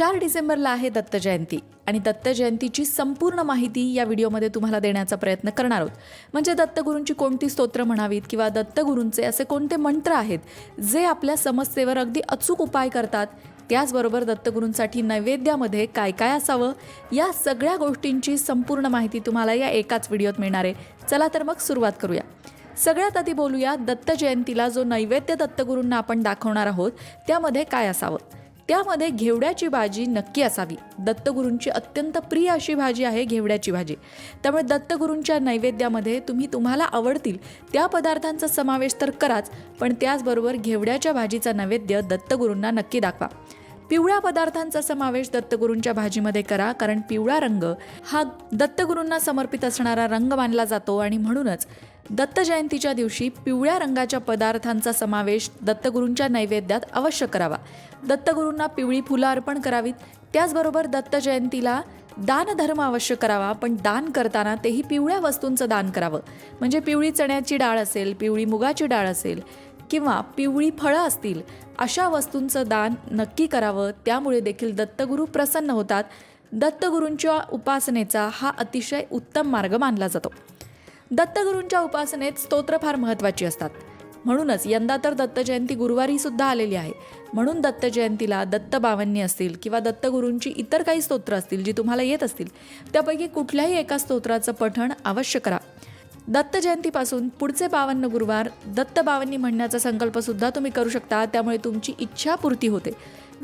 चार डिसेंबरला आहे दत्त जयंती आणि दत्त जयंतीची संपूर्ण माहिती या व्हिडिओमध्ये तुम्हाला देण्याचा प्रयत्न करणार आहोत. म्हणजे दत्तगुरूंची कोणती स्तोत्र म्हणावीत किंवा दत्तगुरूंचे असे कोणते मंत्र आहेत जे आपल्या समस्येवर अगदी अचूक उपाय करतात त्याचबरोबर दत्तगुरूंसाठी नैवेद्यामध्ये काय काय असावं या सगळ्या गोष्टींची संपूर्ण माहिती तुम्हाला या एकाच व्हिडिओत मिळणार आहे. चला तर मग सुरुवात करूया. सगळ्यात आधी बोलूया दत्त जयंतीला जो नैवेद्य दत्तगुरूंना आपण दाखवणार आहोत त्यामध्ये काय असावं? त्यामध्ये घेवड्याची भाजी नक्की असावी. दत्तगुरूंची अत्यंत प्रिय अशी भाजी आहे घेवड्याची भाजी. त्यामुळे दत्तगुरूंच्या नैवेद्यामध्ये तुम्ही तुम्हाला आवडतील त्या पदार्थांचा समावेश तर कराच पण त्याचबरोबर घेवड्याच्या भाजीचा नैवेद्य दत्तगुरूंना नक्की दाखवा. पिवळ्या पदार्थांचा समावेश दत्तगुरूंच्या भाजीमध्ये करा कारण पिवळा रंग हा दत्तगुरूंना समर्पित असणारा रंग मानला जातो आणि म्हणूनच दत्त जयंतीच्या दिवशी पिवळ्या रंगाच्या पदार्थांचा समावेश दत्तगुरूंच्या नैवेद्यात अवश्य करावा. दत्तगुरूंना पिवळी फुलं अर्पण करावीत. त्याचबरोबर दत्त जयंतीला दानधर्म अवश्य करावा पण दान करताना तेही पिवळ्या वस्तूंचं दान करावं. म्हणजे पिवळी चण्याची डाळ असेल पिवळी मुगाची डाळ असेल किंवा पिवळी फळं असतील अशा वस्तूंचं दान नक्की करावं. त्यामुळे देखील दत्तगुरू प्रसन्न होतात. दत्तगुरूंच्या उपासनेचा हा अतिशय उत्तम मार्ग मानला जातो. दत्तगुरूंच्या उपासनेत स्तोत्र फार महत्त्वाची असतात. म्हणूनच यंदा तर दत्त जयंती गुरुवारी सुद्धा आलेली आहे. म्हणून दत्त जयंतीला दत्त असतील किंवा दत्तगुरूंची इतर काही स्तोत्र असतील जी तुम्हाला येत असतील त्यापैकी कुठल्याही एका स्तोत्राचं पठण अवश्य करा. दत्त जयंतीपासून पुढचे बावन्न गुरुवार दत्त बावन्नी म्हणण्याचा संकल्प सुद्धा तुम्ही करू शकता. त्यामुळे तुमची इच्छापूर्ती होते.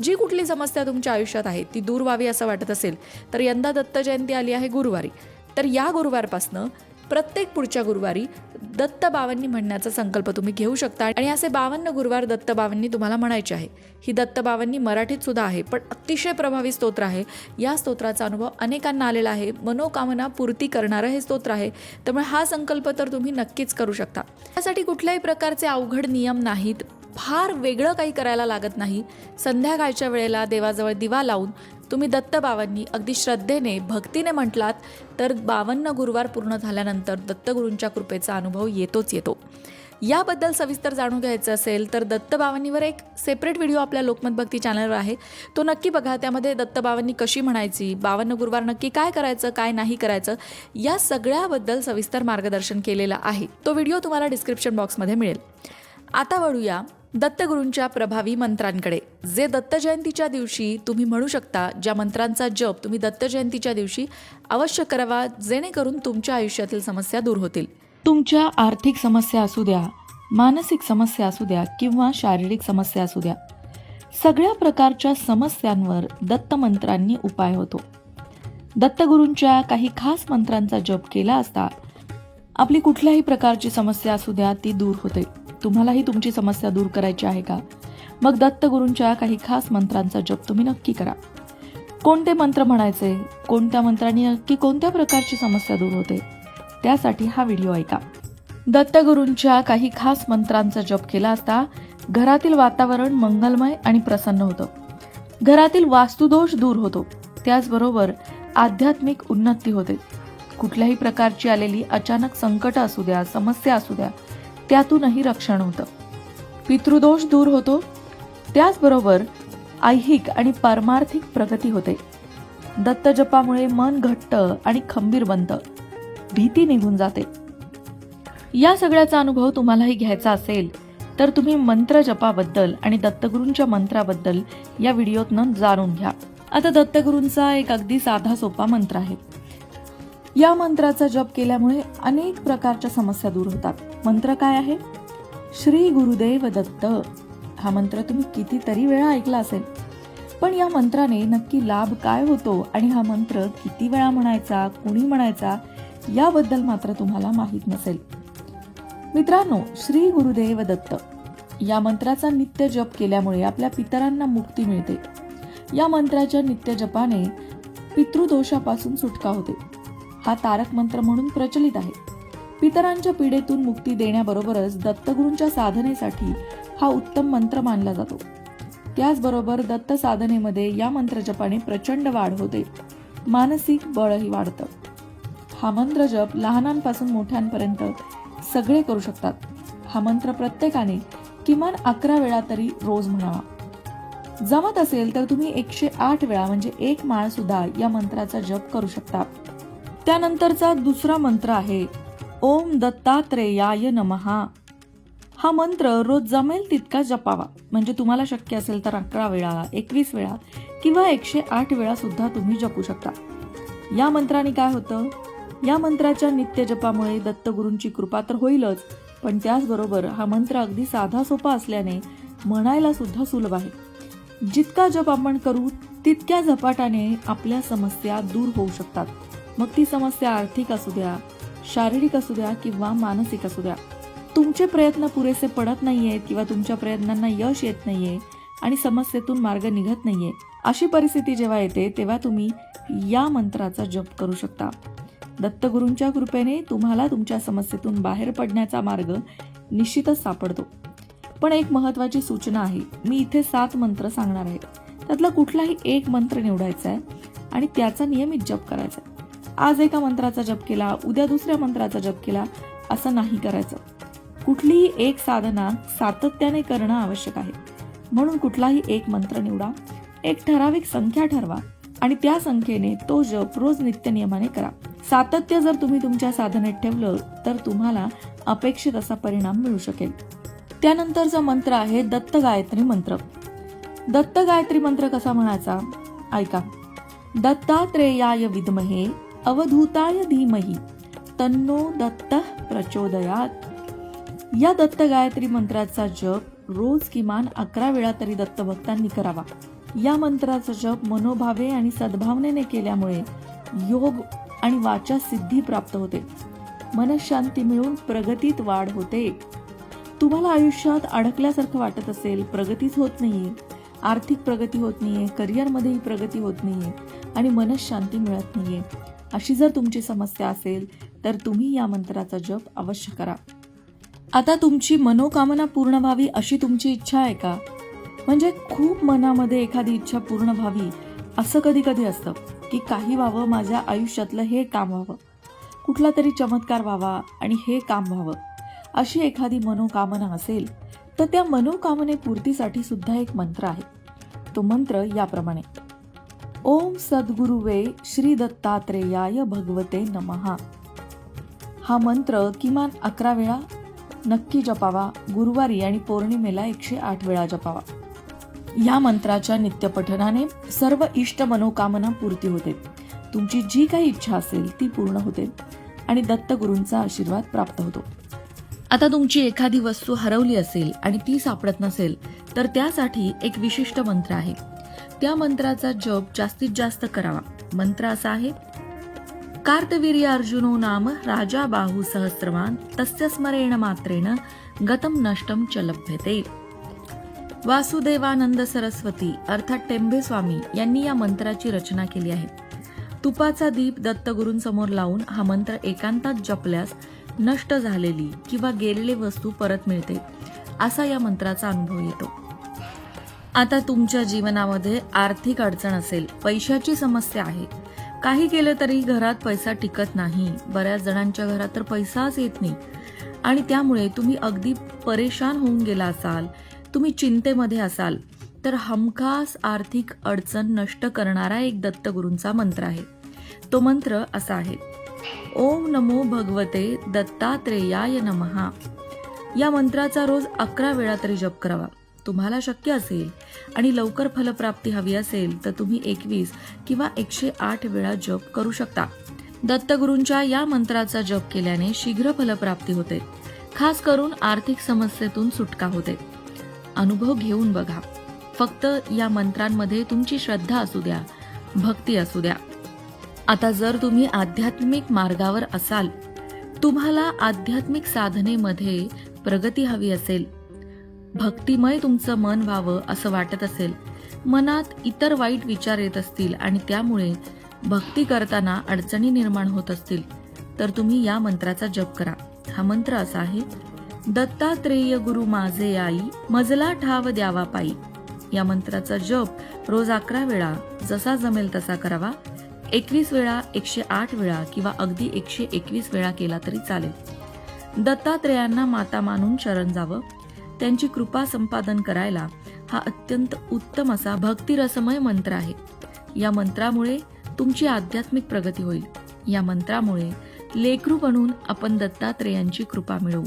जी कुठली समस्या तुमच्या आयुष्यात आहे ती दूर व्हावी असं वाटत असेल तर यंदा दत्त जयंती आली आहे गुरुवारी. तर या गुरुवारपासनं प्रत्येक पुढच्या गुरुवारी दत्त बावांनी म्हणण्याचा संकल्प तुम्ही घेऊ शकता. आणि असे बावन्न गुरुवार दत्त बावांनी तुम्हाला म्हणायचे आहे. ही दत्त बावांनी मराठीत सुद्धा आहे पण अतिशय प्रभावी स्तोत्र आहे. या स्तोत्राचा अनुभव अनेकांना आलेला आहे. मनोकामना पूर्ती करणारं हे स्तोत्र आहे. त्यामुळे हा संकल्प तर तुम्ही नक्कीच करू शकता. त्यासाठी कुठल्याही प्रकारचे अवघड नियम नाहीत. फार वेगळं काही करायला लागत नाही. संध्याकाळच्या वेळेला देवाजवळ दिवा लावून तुम्ही दत्तबावांनी अगदी श्रद्धेने भक्तीने म्हटलात तर बावन्न गुरुवार पूर्ण झाल्यानंतर दत्तगुरूंच्या कृपेचा अनुभव येतोच येतो. याबद्दल सविस्तर जाणून घ्यायचं असेल तर दत्तबावांनीवर एक सेपरेट व्हिडिओ आपल्या लोकमत भक्ती चॅनलवर आहे. तो नक्की बघा त्यामध्ये दत्तबावांनी कशी म्हणायची बावन्न गुरुवार नक्की काय करायचं काय नाही करायचं या सगळ्याबद्दल सविस्तर मार्गदर्शन केलेलं आहे. तो व्हिडिओ तुम्हाला डिस्क्रिप्शन बॉक्समध्ये मिळेल. आता वळूया. दत्तगुरूंच्या प्रभावी मंत्रांकडे. जे दत्त जयंतीच्या दिवशी तुम्ही म्हणू शकता ज्या मंत्रांचा जप तुम्ही दत्त जयंतीच्या दिवशी अवश्य करावा जेणेकरून तुमच्या आयुष्यातील समस्या दूर होतील. तुमच्या आर्थिक समस्या असू द्या मानसिक समस्या असू द्या किंवा शारीरिक समस्या असू द्या सगळ्या प्रकारच्या समस्यांवर दत्त मंत्रांनी उपाय होतो. दत्तगुरूंच्या काही खास मंत्रांचा जप केला असता आपली कुठल्याही प्रकारची समस्या असू द्या ती दूर होते. तुम्हालाही तुमची समस्या दूर करायची आहे का? मग दत्तगुरूंच्या काही खास मंत्रांचा जप तुम्ही नक्की करा. कोणते मंत्र म्हणायचे? कोणत्या मंत्रांनी नक्की कोणत्या प्रकारची समस्या दूर होते? त्यासाठी हा व्हिडिओ ऐका. दत्तगुरूंच्या काही खास मंत्रांचा जप केला असता घरातील वातावरण मंगलमय आणि प्रसन्न होतं. घरातील वास्तुदोष दूर होतो. त्याचबरोबर आध्यात्मिक उन्नती होते. कुठल्याही प्रकारची आलेली अचानक संकट असू द्या समस्या असू द्या त्यातूनही रक्षण होतं. पितृदोष दूर होतो. त्याचबरोबर ऐहिक आणि पारमार्थिक प्रगती होते. दत्तजपामुळे मन घट्ट आणि खंबीर बनतं भीती निघून जाते. या सगळ्याचा अनुभव तुम्हालाही घ्यायचा असेल तर तुम्ही मंत्र जपाबद्दल आणि दत्तगुरूंच्या मंत्राबद्दल या व्हिडिओतनं जाणून घ्या. आता दत्तगुरूंचा एक अगदी साधा सोपा मंत्र आहे. या मंत्राचा जप केल्यामुळे अनेक प्रकारच्या समस्या दूर होतात. मंत्र काय आहे? श्री गुरुदेव दत्त. हा मंत्र तुम्ही कितीतरी वेळा ऐकला असेल. पण या मंत्राने नक्की लाभ काय होतो आणि हा मंत्र किती वेळा म्हणायचा कुणी म्हणायचा याबद्दल मात्र तुम्हाला माहीत नसेल. मित्रांनो श्री गुरुदेव दत्त. या मंत्राचा नित्य जप केल्यामुळे आपल्या पितरांना मुक्ती मिळते. या मंत्राच्या नित्य जपाने पितृदोषापासून सुटका होते. हा तारक मंत्र म्हणून प्रचलित आहे. पितरांच्या पीडेतून मुक्ती देण्याबरोबरच दत्तगुरूंच्या साधनेसाठी हा उत्तम मंत्र मानला जातो. त्याचबरोबर दत्त साधनेमध्ये या मंत्रजपाने प्रचंड वाढ होते. मानसिक बळही वाढतं. हा मंत्र जप लहानांपासून मोठ्यांपर्यंत सगळे करू शकतात. हा मंत्र प्रत्येकाने किमान अकरा वेळा तरी रोज म्हणावा. जमत असेल तर तुम्ही एकशे आठ वेळा म्हणजे एक माळ सुद्धा या मंत्राचा जप करू शकता. त्यानंतरचा दुसरा मंत्र आहे ओम दत्तात्रेयाय नमहा. हा मंत्र रोज जमेल तितका जपावा. म्हणजे तुम्हाला शक्य असेल तर अकरा वेळा एकवीस वेळा किंवा एकशे आठ वेळा सुद्धा तुम्ही जपू शकता. या मंत्राने काय होतं? या मंत्राच्या नित्य जपामुळे दत्तगुरूंची कृपा तर होईलच पण त्याचबरोबर हा मंत्र अगदी साधा सोपा असल्याने म्हणायला सुद्धा सुलभ आहे. जितका जप आपण करू तितक्या झपाट्याने आपल्या समस्या दूर होऊ शकतात. मग ती समस्या आर्थिक असू द्या शारीरिक असू द्या किंवा मानसिक असू द्या. तुमचे प्रयत्न पुरेसे पडत नाहीयेत किंवा तुमच्या प्रयत्नांना यश येत नाहीये आणि समस्येतून मार्ग निघत नाहीये अशी परिस्थिती जेव्हा येते तेव्हा तुम्ही या मंत्राचा जप करू शकता. दत्तगुरूंच्या कृपेने तुम्हाला तुमच्या समस्येतून बाहेर पडण्याचा मार्ग निश्चितच सापडतो. पण एक महत्वाची सूचना आहे. मी इथे सात मंत्र सांगणार आहे. त्यातला कुठलाही एक मंत्र निवडायचा आहे आणि त्याचा नियमित जप करायचा आहे आज एका मंत्राचा जप केला उद्या दुसऱ्या मंत्राचा जप केला असं नाही करायचं. कुठलीही एक साधना सातत्याने करणं आवश्यक आहे. म्हणून कुठलाही एक मंत्र निवडा एक ठराविक संख्या ठरवा आणि त्या संख्येने तो जप रोज नित्यनियमाने करा. सातत्य जर तुम्ही तुमच्या साधनेत ठेवलं तर तुम्हाला अपेक्षित असा परिणाम मिळू शकेल. त्यानंतरचा मंत्र आहे दत्त गायत्री मंत्र. दत्त गायत्री मंत्र कसा म्हणायचा? ऐका. दत्तात्रेयाय विद्महे अवधूताय धीमही तन्नो दत्त प्रचोदयात। या दत्त गायत्री मंत्राचा जप रोज किमान अकरा वेळा तरी दत्तभक्तांनी करावा. या मंत्राचा जप मनोभावे आणि सद्भावनेने केल्यामुळे योग आणि वाचा सिद्धी प्राप्त होते. मनशांती मिळून प्रगतीत वाढ होते. तुम्हाला आयुष्यात अडकल्यासारखं वाटत असेल प्रगतीच होत नाहीये. आर्थिक प्रगती होत नाहीये करिअरमध्येही प्रगती होत नाहीये आणि मनशांती मिळत नाहीये. अशी जर तुमची समस्या असेल तर तुम्ही या मंत्राचा जप अवश्य करा. आता तुमची मनोकामना पूर्ण व्हावी अशी तुमची इच्छा आहे का? म्हणजे खूप मनामध्ये एखादी इच्छा पूर्ण व्हावी असं कधी कधी असतं की काही व्हावं माझ्या आयुष्यातलं हे काम व्हावं. कुठला तरी चमत्कार व्हावा आणि हे काम व्हावं. अशी एखादी मनोकामना असेल तर त्या मनोकामनेपूर्तीसाठी सुद्धा एक मंत्र आहे. तो मंत्र याप्रमाणे. ओम सद्गुरुवे श्री दत्तात्रेयाय भगवते नमहा हा मंत्र किमान अकरा वेळा नक्की जपावा. गुरुवारी आणि पौर्णिमेला एकशे आठ वेळा जपावा. या मंत्राच्या नित्यपठनाने सर्व इष्ट मनोकामना पूर्ती होते. तुमची जी काही इच्छा असेल ती पूर्ण होते आणि दत्तगुरूंचा आशीर्वाद प्राप्त होतो. आता तुमची एखादी वस्तू हरवली असेल आणि ती सापडत नसेल तर त्यासाठी एक विशिष्ट मंत्र आहे. त्या मंत्राचा जप जास्तीत जास्त करावा. मंत्र असा आहे कार्तवीर्य अर्जुनो नाम राजा बाहू सहस्रवान तस्य स्मरेण मात्रेण गतम नष्टम च लभ्यते. वासुदेवानंद सरस्वती अर्थात टेंभे स्वामी यांनी या मंत्राची रचना केली आहे. तुपाचा दीप दत्तगुरूंसमोर लावून हा मंत्र एकांतात जपल्यास नष्ट झालेली किंवा गेलेली वस्तू परत मिळते असा या मंत्राचा अनुभव येतो. आता तुमच्या जीवनामध्ये आर्थिक अडचण असेल पैशाची समस्या आहे. काही केलं तरी घरात पैसा टिकत नाही. बऱ्याच जणांच्या घरात तर पैसाच येत नाही. आणि त्यामुळे तुम्ही अगदी परेशान होऊन गेला असाल तुम्ही चिंतेमध्ये असाल तर हमखास आर्थिक अडचण नष्ट करणारा एक दत्तगुरूंचा मंत्र आहे. तो मंत्र असा आहे. ओम नमो भगवते दत्तात्रेयाय नमहा. या मंत्राचा रोज अकरा वेळा तरी जप करावा. तुम्हाला शक्य असेल आणि लवकर फलप्राप्ती हवी असेल तर तुम्ही एकवीस किंवा एकशे आठ वेळा जप करू शकता. दत्तगुरूंच्या या मंत्राचा जप केल्याने शीघ्र फलप्राप्ती होते. खास करून आर्थिक समस्येतून सुटका होते. अनुभव घेऊन बघा. फक्त या मंत्रांमध्ये तुमची श्रद्धा असू द्या भक्ती असू द्या. आता जर तुम्ही आध्यात्मिक मार्गावर असाल तुम्हाला आध्यात्मिक साधनेमध्ये प्रगती हवी असेल भक्तिमय तुमचं मन व्हावं असं वाटत असेल मनात इतर वाईट विचार येत असतील आणि त्यामुळे भक्ती करताना अडचणी निर्माण होत असतील तर तुम्ही या मंत्राचा जप करा. हा मंत्र असा आहे दत्तात्रेय गुरु माझे आई मजला ठाव द्यावा पायी. या मंत्राचा जप रोज अकरा वेळा जसा जमेल तसा करावा. एकवीस वेळा एकशे आठ वेळा किंवा अगदी एकशे एकवीस वेळा केला तरी चालेल. दत्तात्रेयांना माता मानून शरण जावं. त्यांची कृपा संपादन करायला हा अत्यंत उत्तम असा भक्तिरसमय मंत्र आहे. या मंत्रामुळे तुमची आध्यात्मिक प्रगती होईल. या मंत्रामुळे लेकरू बनून आपण दत्तात्रेयांची कृपा मिळवू.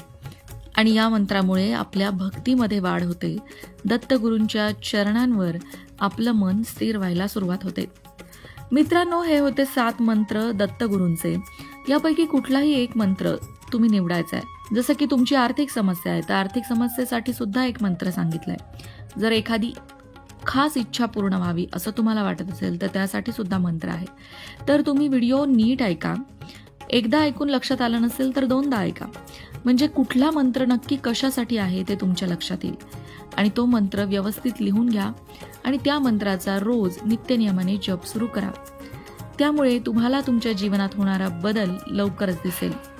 आणि या मंत्रामुळे आपल्या भक्तीमध्ये वाढ होते. दत्तगुरूंच्या चरणांवर आपलं मन स्थिर व्हायला सुरुवात होते. मित्रांनो हे होते सात मंत्र दत्तगुरूंचे. यापैकी कुठलाही एक मंत्र तुम्ही निवडायचा आहे. जसं की तुमची आर्थिक समस्या आहे तर आर्थिक समस्येसाठी सुद्धा एक मंत्र सांगितलाय. जर एखादी खास इच्छा पूर्ण व्हावी असं तुम्हाला वाटत असेल तर त्यासाठी सुद्धा मंत्र आहे. तर तुम्ही व्हिडिओ नीट ऐका. एकदा ऐकून लक्षात आलं नसेल तर दोनदा ऐका. म्हणजे कुठला मंत्र नक्की कशासाठी आहे ते तुमच्या लक्षात येईल. आणि तो मंत्र व्यवस्थित लिहून घ्या आणि त्या मंत्राचा रोज नित्यनियमाने जप सुरू करा. त्यामुळे तुम्हाला तुमच्या जीवनात होणारा बदल लवकरच दिसेल.